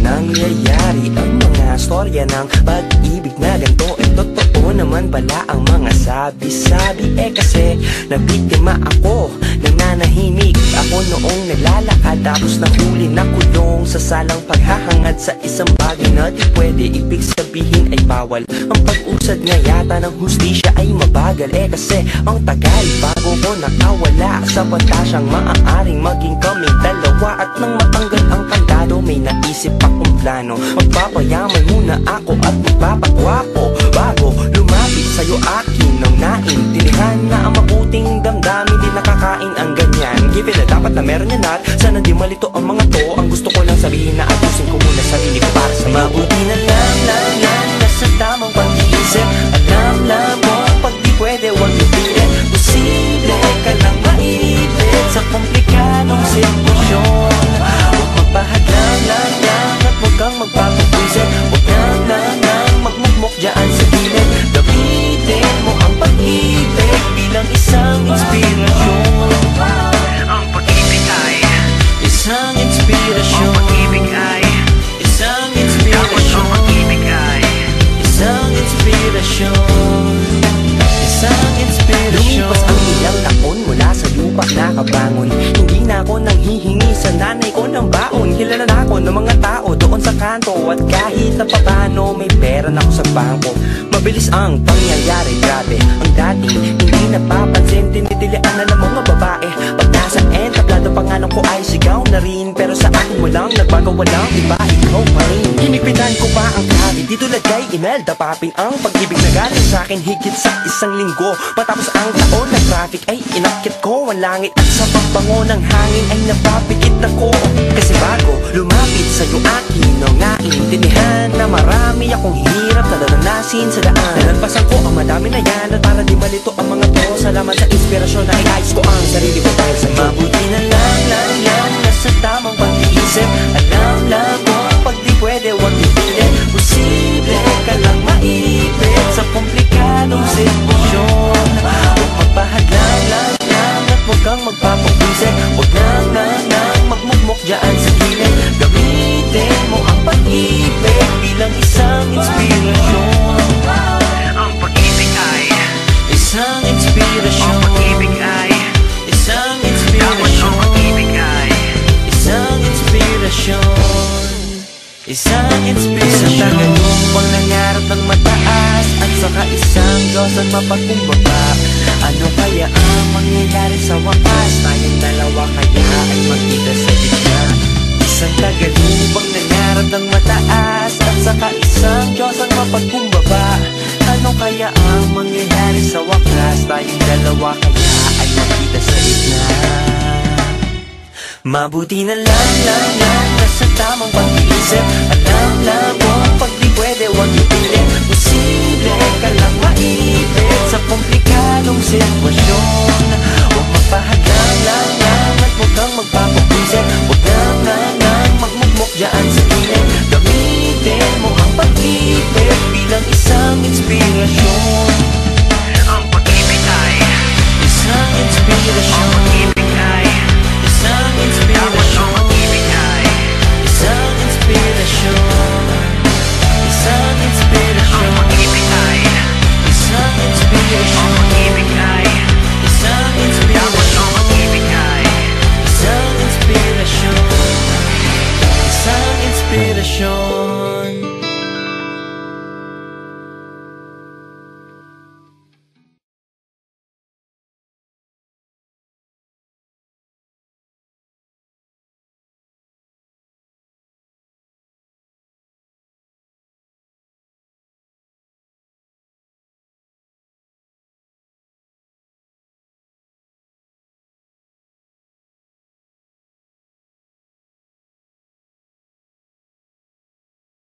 nangyayari Ang mga storya ng pag-ibig na ganito. Eh totoo naman pala ang mga sabi-sabi. Eh kasi nabiktima ako Nananahimik ako noong naglalakad. Tapos nahuli na kulong Sa salang paghahangad sa isang bagay na di pwede Ibig sabihin ay bawal. Ang pag-usad nga yata ng hustisya ay mabagal. Eh kasi ang tagal bago ko nakawala Sa pantasyang maaaring maging kaming dalawa. At nang matanggal ang kandado may naisip akong plano. Magpapayaman muna ako at magpapagwapo Bago lumapit sa'yo akin ng naintindihan Na ang mabuting damdamin di nakakain ang ganyan. Given na dapat na meron yan at sana di malito ang mga to. Ang gusto ko lang sabihin na ayusin ko muna sarili ko para sa'yo Mabuti na lang lang yan lupa nakabangon Hindi na ako nanghihingi sa nanay ko ng baon. Kilala na ako ng mga tao doon sa kanto. At kahit na papano may pera na ako sa bangko. Mabilis ang pangyayari, grabe. Ang dating hindi napapansin. Tinitilian na ng mga babae. Pag nasa end, tablado pangalan ko ay sigaw na rin. Pero sa akin walang nagbago, walang iba Dito lagay Imelda Papin ang pag-ibig na galing sa akin Higit sa isang linggo. Matapos ang taon na traffic ay inakit ko. Ang langit At sa pagbango ng hangin ay napapikit ako Kasi bago lumapit sa'yo akin Nang naintindihan na marami akong hirap na naranasin sa daan. Nalagpasan ko ang madami na yan At para di malito ang mga to. Salamat sa inspirasyon na iayos ko ang sarili ko dahil sa'yo Mabuti Isang inspirasyon Sa tagalupang nangarap ng mataas At saka isang at mapagkumbaba. Ano kaya ang mangyayari sa wakas? Tayong dalawa kaya ay magkita sa gitna. Isang tagalupang nangarap ng mataas At saka isang ang mapagkumbaba. Ano kaya ang mangyayari sa wakas? Tayong dalawa kaya ay magkita sa gitna Mabuti na lang lang lang Nasa tamang pag-iisip. Alam lang mo Pag di pwede wag ipilit. Posible ka lang maipit Sa komplikadong sitwasyon. Huwag magpahadlang lang lang At huwag kang magpapagwisip Huwag lang lang lang Magmukmok dyan sa gilid. Gamitin mo ang pag-ibig Bilang isang inspirasyon. Ang pag-ibig ay Isang inspirasyon